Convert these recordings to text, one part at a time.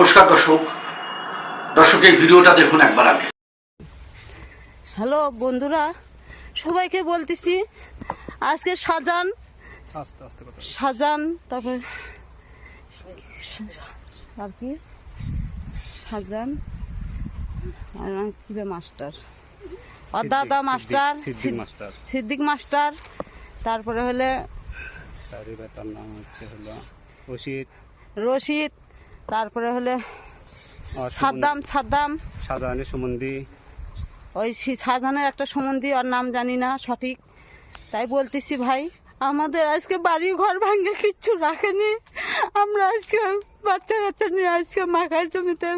নমস্কার দর্শক। দর্শক এই ভিডিওটা দেখুন একবার আগে। হ্যালো বন্ধুরা সবাইকে বলতেছি আজকে সাজান। আস্তে আস্তে সাজান তারপরে আর কি? সাজান আর নাম কি master? অদাদা master Siddique master. Siddique master তারপরে হলে সারি বেটার নাম হচ্ছে হলো রশিদ। রশিদ তারপরে হলে সাদ্দাম সাদ্দাম। সাজানি সুমন্দি। ওই শাহজাহানের একটা সম্বন্ধী ওর নাম জানি না সঠিক। তাই বলতেছি ভাই আমাদের আজকে বাড়ি ঘর ভাঙে কিচ্ছু রাখেনি। আমরা আজকে বাচ্চা কাচ্চা নিয়ে আজকে মাখার জমিতে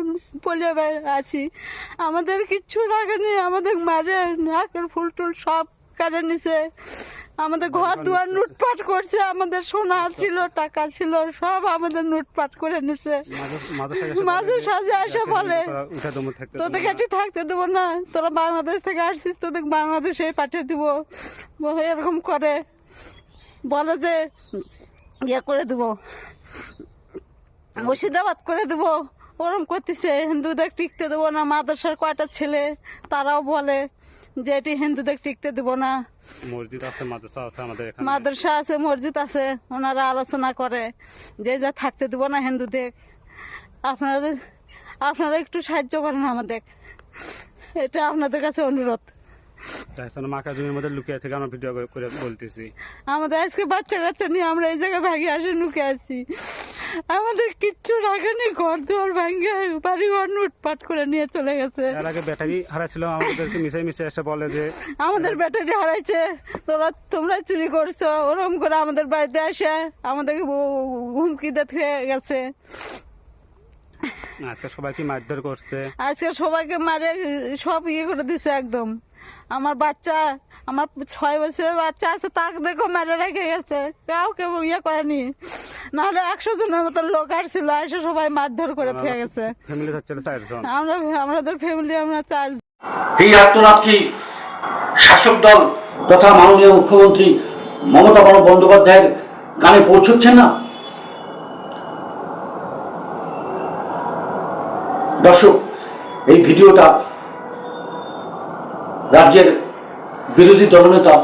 পলে আছি। আমাদের কিচ্ছু রাখেনি আমাদের মারে নাকের ফুল টুল সব কাটে নিছে। আমাদের ঘর দুয়ার লুটপাট করছে আমাদের সোনা ছিল টাকা ছিল সব আমাদের লুটপাট করে নিছে। মাঝে সাঝে এসে বলে তোদের কাছে থাকতে দেবো না তোরা বাংলাদেশ থেকে আসছিস তোদের বাংলাদেশে পাঠিয়ে দিব। বলে এরকম করে। বলে যে ইয়ে করে দেবো মুর্শিদাবাদ করে দেবো। ওরম করতেছে হিন্দুদের টিকতে দেবো না মাদ্রাসার কয়টা ছেলে? তারাও বলে যে এটি হিন্দুদের টিকতে দেবো না। মসজিদ আছে মাদ্রাসা আছে আমাদের এখানে। মাদ্রাসা আছে মসজিদ আছে ওনারা আলোচনা করে যে যা থাকতে দেবো না হিন্দুদের। আপনাদের আপনারা একটু সাহায্য করেন আমাদের। এটা আপনাদের কাছে অনুরোধ। তাই জন্য মাকা জমির মধ্যে লুকিয়ে থেকে আমরা ভিডিও করে- করে বলতেছি। আমাদের আজকে বাচ্চা কাচ্চা নিয়ে আমরা এই জায়গায় ভাগে আসে নুকে আছি আমাদের কিচ্ছু রাখেনি ঘর দুয়ার ভাঙ্গে বাড়ি ঘর লুটপাট করে নিয়ে চলে গেছে। এর আগে ব্যাটারি হারাছিল আমাদেরকে মিশে মিশে এসে বলে যে আমাদের ব্যাটারি হারাইছে তোরা তোমরা চুরি করছ ওরকম করে আমাদের বাড়িতে এসে আমাদেরকে হুমকি দিয়ে গেছে। আজকে সবাইকে মারধর করছে। আজকে সবাইকে মারে সব ইয়ে করে দিছে একদম। আমার বাচ্চা আমার ছয় বছরের বাচ্চা আছে তাকে দেখো মেরে রেখে গেছে। কাউ কেউ ইয়ে করেনি। নাহলে একশো জনের মতো লোক আসছিল এসে সবাই মারধর করে থেকে গেছে। আমরা আমাদের ফ্যামিলি আমরা চার এই আত্মনাথ কি শাসক দল তথা মাননীয় মুখ্যমন্ত্রী মমতা বন্দ্যোপাধ্যায়ের গানে পৌঁছচ্ছেন না? দর্শক এই ভিডিওটা রাজ্যের বিরোধী দলনেতা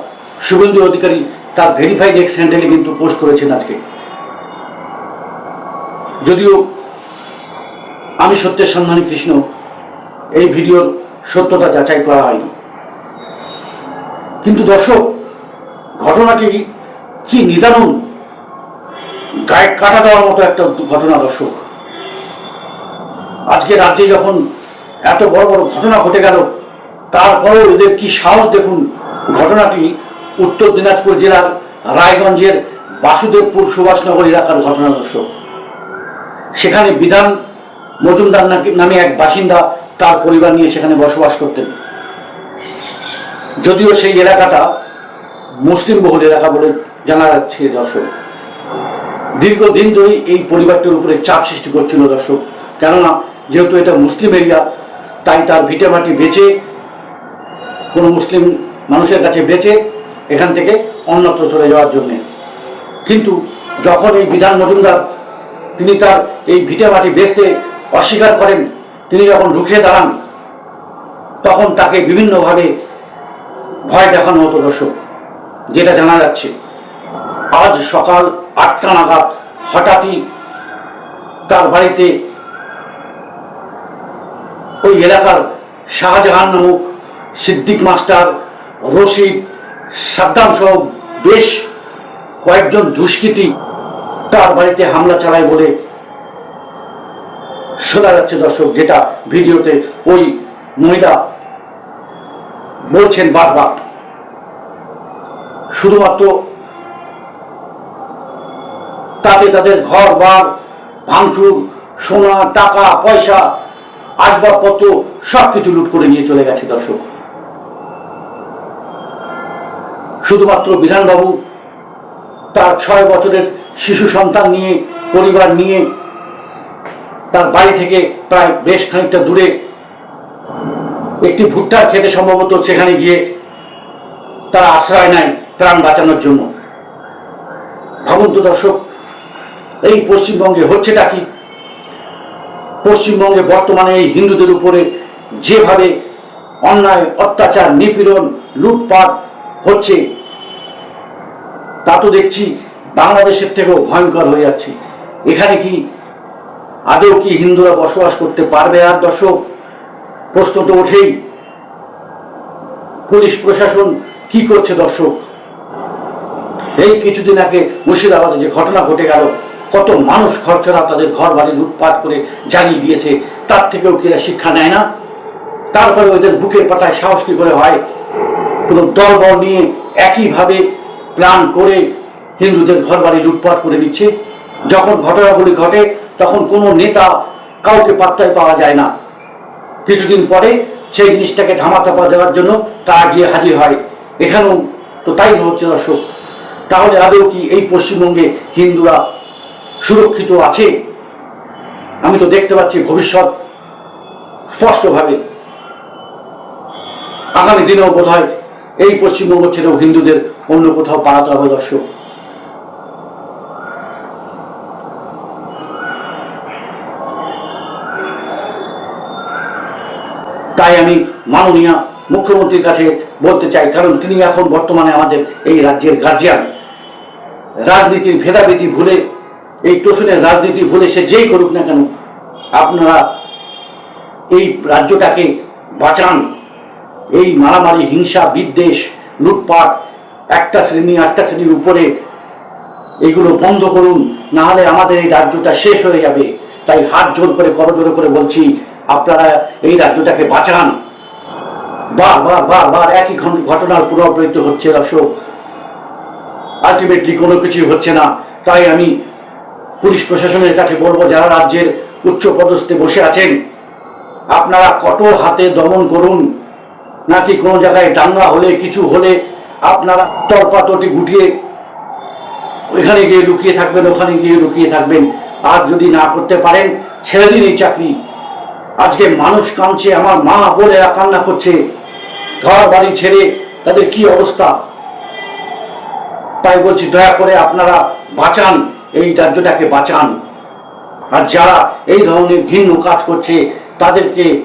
শুভেন্দু অধিকারী তার ভেরিফাইড এক্স হ্যান্ডেলে কিন্তু পোস্ট করেছেন আজকে। যদিও আমি সত্যের সন্ধানী কৃষ্ণ, এই ভিডিওর সত্যতা যাচাই করা হয়নি। কিন্তু দর্শক, ঘটনাটি কি নিদারুণ? গায়ে কাটা দেওয়ার মতো একটা ঘটনা দর্শক। আজকে রাজ্যে যখন এত বড় বড় ঘটনা ঘটে গেল তারপরেও এদের কি সাহস দেখুন? ঘটনাটি উত্তর দিনাজপুর জেলার রায়গঞ্জের বাসুদেবপুর সুভাষনগর এলাকার ঘটনা দর্শক সেখানে বিধান মজুমদার নামে এক বাসিন্দা তার পরিবার নিয়ে সেখানে বসবাস করতেন। যদিও সেই এলাকাটা মুসলিম বহুল এলাকা বলে জানা যাচ্ছে দর্শক। দীর্ঘদিন ধরে এই পরিবারটির উপরে চাপ সৃষ্টি করছিল দর্শক। কেননা যেহেতু এটা মুসলিম এরিয়া, তাই তার ভিটেমাটি বেচে কোনো মুসলিম মানুষের কাছে বেঁচে এখান থেকে অন্যত্র চলে যাওয়ার জন্যে। কিন্তু যখন এই বিধান মজুমদার তিনি তার এই ভিটে মাটি বেচতে অস্বীকার করেন, তিনি যখন রুখে দাঁড়ান, তখন তাকে বিভিন্নভাবে ভয় দেখানো হতো দর্শক, যেটা জানা যাচ্ছে। আজ সকাল আটটা নাগাদ হঠাৎই তার বাড়িতে ওই এলাকার শাহজাহান নামক সিদ্দিক মাস্টার, রশিদ, সাদ্দাম সহ বেশ কয়েকজন দুষ্কৃতী তার বাড়িতে হামলা চালায় বলে শোনা যাচ্ছে দর্শক, যেটা ভিডিওতে ওই মহিলা বলছেন বারবার। শুধুমাত্র তাতে তাদের ঘর বার ভাঙচুর, সোনা, টাকা, পয়সা, আসবাবপত্র সব কিছু লুট করে নিয়ে চলে গেছে দর্শক। শুধুমাত্র বিধানবাবু, তার ছয় বছরের শিশু সন্তান নিয়ে, পরিবার নিয়ে, তার বাড়ি থেকে প্রায় বেশ খানিকটা দূরে একটি ভুট্টার খেতে সম্ভবত সেখানে গিয়ে তারা আশ্রয় নেয় প্রাণ বাঁচানোর জন্য। ভাবুন তো দর্শক, এই পশ্চিমবঙ্গে হচ্ছেটা কি? পশ্চিমবঙ্গে বর্তমানে এই হিন্দুদের উপরে যেভাবে অন্যায়, অত্যাচার, নিপীড়ন, লুটপাট হচ্ছে তা তো দেখছি বাংলাদেশের থেকেও ভয়ঙ্কর হয়ে যাচ্ছে। এখানে কি আদৌ কি হিন্দুরা বসবাস করতে পারবে? আর দর্শক, প্রশ্ন তো ওঠেই, পুলিশ প্রশাসন কি করছে দর্শক? এই কিছুদিন আগে মুর্শিদাবাদে যে ঘটনা ঘটে গেল, কত মানুষ খরচরা তাদের ঘর বাড়ি লুটপাট করে জ্বালিয়ে দিয়েছে, তার থেকেও কিরা শিক্ষা নেয় না? তারপরে ওদের বুকের পাতায় সাহস কি করে হয়? কোনো দলবল নিয়ে একইভাবে প্ল্যান করে হিন্দুদের ঘর বাড়ি লুটপাট করে দিচ্ছে যখন ঘটনাগুলি ঘটে, তখন কোনো নেতা কাউকে পাত্তায় পাওয়া যায় না। কিছুদিন পরে সেই জিনিসটাকে ধামাচাপা দেওয়ার জন্য তারা গিয়ে হাজির হয়। এখানেও তো তাই হচ্ছে দর্শক। তাহলে আদৌ কি এই পশ্চিমবঙ্গে হিন্দুরা সুরক্ষিত আছে? আমি তো দেখতে পাচ্ছি ভবিষ্যৎ স্পষ্টভাবে। আগামী দিনেও বোধ হয় এই পশ্চিমবঙ্গ ছেড়েও হিন্দুদের অন্য কোথাও পালাতে হবে, দর্শক। তাই আমি মাননীয় মুখ্যমন্ত্রীর কাছে বলতে চাই, কারণ তিনি এখন বর্তমানে আমাদের এই রাজ্যের গার্জিয়ান রাজনীতির ভেদাভেদি ভুলে, এই তোষণের রাজনীতি ভুলে সে যেই করুক না কেন, আপনারা এই রাজ্যটাকে বাঁচান। এই মারামারি, হিংসা, বিদ্বেষ, লুটপাট একটা শ্রেণি একটা শ্রেণির উপরে এগুলো বন্ধ করুন না হলে আমাদের এই রাজ্যটা শেষ হয়ে যাবে। তাই হাত জোর করে করজোর করে বলছি, আপনারা এই রাজ্যটাকে বাঁচান। বার বার বার বার, একই ঘটনার পুনরাবৃত্তি হচ্ছে দর্শক। আলটিমেটলি কোনো কিছুই হচ্ছে না। তাই আমি পুলিশ প্রশাসনের কাছে বলব, যারা রাজ্যের উচ্চ পদস্থে বসে আছেন, আপনারা কঠোর হাতে দমন করুন। নাকি কোনো জায়গায় দাঙ্গা হলে, কিছু হলে আপনারা তরপাতটি গুটিয়ে ওইখানে গিয়ে লুকিয়ে থাকবেন, ওখানে গিয়ে লুকিয়ে থাকবেন। আর যদি না করতে পারেন ছেড়ে দিন এই চাকরি। আজকে মানুষ কাঁদছে, আমার মা বোনেরা কান্না করছে। ঘর, বাড়ি ছেড়ে তাদের কি অবস্থা? তাই বলছি, দয়া করে আপনারা বাঁচান, এই রাজ্যটাকে বাঁচান। আর যারা এই ধরনের ঘৃণ্য কাজ করছে, তাদেরকে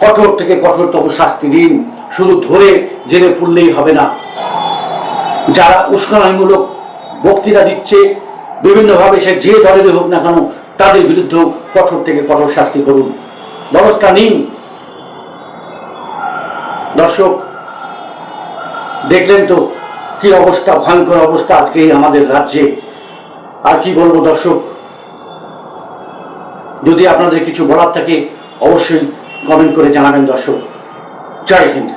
কঠোর থেকে কঠোরতম শাস্তি দিন। শুধু ধরে জেলে পুড়লেই হবে না। যারা উস্কানিমূলক বক্তৃতা দিচ্ছে, বিভিন্নভাবে সে যে দলেরই হোক না কেন, তাদের বিরুদ্ধেও কঠোর থেকে কঠোর শাস্তি করুন। ব্যবস্থা নিন। দর্শক, দেখলেন তো কি অবস্থা, ভয়ঙ্কর অবস্থা আজকে আমাদের রাজ্যে। আর কি বলব দর্শক? যদি আপনাদের কিছু বলার থাকে, অবশ্যই কমেন্ট করে জানাবেন দর্শক। জয় হিন্দ।